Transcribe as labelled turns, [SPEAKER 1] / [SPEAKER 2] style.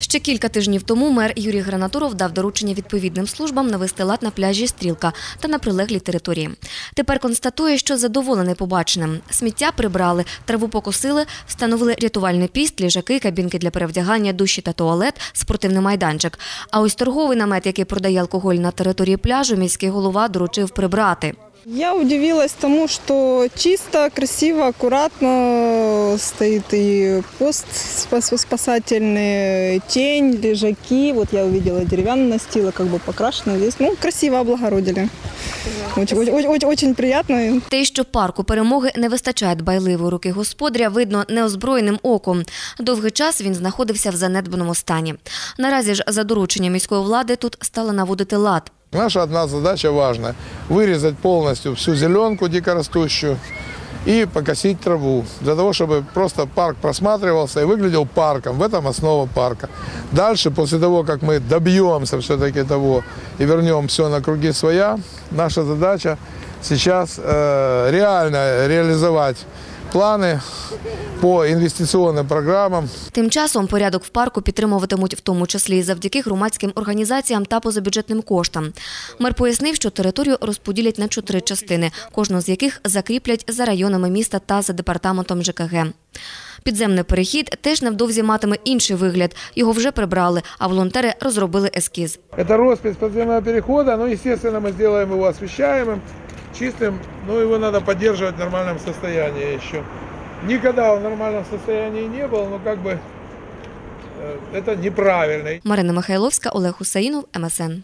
[SPEAKER 1] Ще кілька тижнів тому мер Юрій Гранатуров дав доручення відповідним службам навести лад на пляжі Стрілка та на прилеглій території. Тепер констатує, що задоволений побаченим. Сміття прибрали, траву покосили, встановили рятувальний піст, ліжаки, кабінки для перевдягання, душі та туалет, спортивний майданчик. А ось торговий намет, який продає алкоголь на території пляжу, міський голова доручив прибрати.
[SPEAKER 2] Я удивилась тому, что чисто, красиво, аккуратно стоит и пост спас- спасательный, тень, лежаки. Вот я увидела деревянный настила, как бы покрашено здесь. Ну, красиво облагородили. Очень, очень, очень, очень приятно.
[SPEAKER 1] Те, що парку перемоги не вистачає дбайливої руки господаря, видно неозброєним оком. Довгий час він знаходився в занедбаному стані. Наразі ж за дорученням міської влади тут стали наводити лад.
[SPEAKER 3] Наша одна задача важная – вырезать полностью всю зеленку дикорастущую и покосить траву, для того, чтобы просто парк просматривался и выглядел парком. В этом основа парка. Дальше, после того, как мы добьемся все-таки того и вернем все на круги своя, наша задача сейчас э, реально реализовать планы по инвестиционным программам,
[SPEAKER 1] Тим часом порядок в парку підтримуватимуть в тому числі і завдяки громадським організаціям та позабюджетним коштам. Мер пояснив, що територію розподілять на чотири частини, кожну з яких закріплять за районами міста та за департаментом ЖКГ. Підземний перехід теж невдовзі матиме інший вигляд. Його вже прибрали, а волонтери розробили ескіз.
[SPEAKER 3] Это роспись подземного перехода, но, естественно, мы сделаем его освещаемым, чистым, но его надо поддерживать в нормальном состоянии еще. Никогда он в нормальном состоянии не был, но как бы э, это неправильно.
[SPEAKER 1] Марина Михайловська, Олег Хусаїнов, МСН.